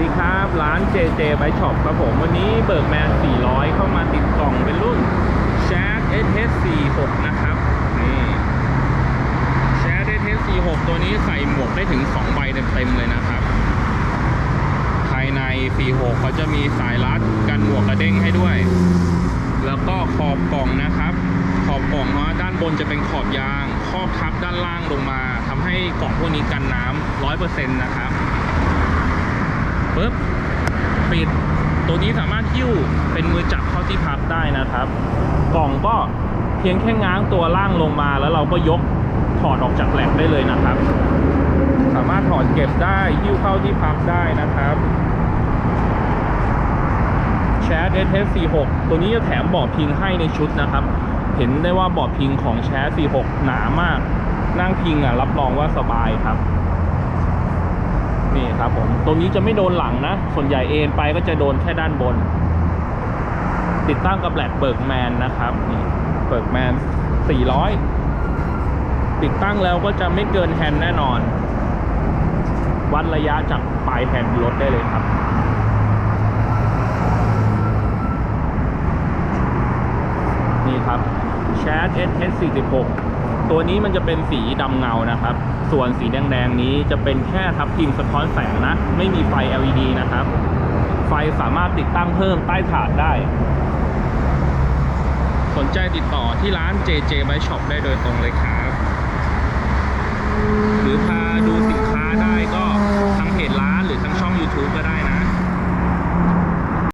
ดีครับร้าน JJ Bike Shop ครับผมวันนี้เบิร์กแมน 400 เข้ามาติดกล่องเป็นรุ่น Shad SS46 นะครับ นี่ Shad SS46 ตัวนี้ใส่หมวกได้ถึง 2 ใบเต็มๆเลยนะครับ ภายใน 46 เขาจะมีสายรัดกันหมวกกระเด้งให้ด้วย แล้วก็ขอบกล่องนะครับ ขอบกล่องเนาะด้านบนจะเป็นขอบยาง ครอบทับด้านล่างลงมาทำให้กล่องพวกนี้กันน้ำ100%นะครับ ปึ๊บปิด ตัวนี้สามารถหิ้วเป็นมือจับเข้าที่พับได้นะครับ กล่องก็เพียงแค่ง้างตัวล่างลงมาแล้วเราก็ยกถอดออกจากแหลกได้เลยนะครับ สามารถถอดเก็บได้หิ้วเข้าที่พับได้นะครับแชร์ SS46 ตัวนี้จะแถมเบาะพิงให้ในชุดนะครับ เห็นได้ว่าเบาะพิงของแชร์46 หนามาก นั่งพิงอะรับรองว่าสบายครับ นี่ครับผมตรงนี้จะไม่โดนหลังนะ ส่วนใหญ่เอ็นไปก็จะโดนแค่ด้านบน ติดตั้งกับแบล็กเบิร์กแมนนะครับนี่เบิร์กแมน400 ติดตั้งแล้วก็จะไม่เกินแฮนด์แน่นอน วัดระยะจากปลายแฮนด์รถได้เลยครับนี่ครับ Chat SS46 ตัวนี้มันจะเป็นสีดำเงานะครับ ส่วนสีแดงๆนี้จะเป็นแค่ทับทิมสะท้อนแสงนะ ไม่มีไฟ LED นะครับ ไฟสามารถติดตั้งเพิ่มใต้ถาดได้ สนใจติดต่อที่ร้าน JJ Bike Shop ได้โดยตรงเลยครับ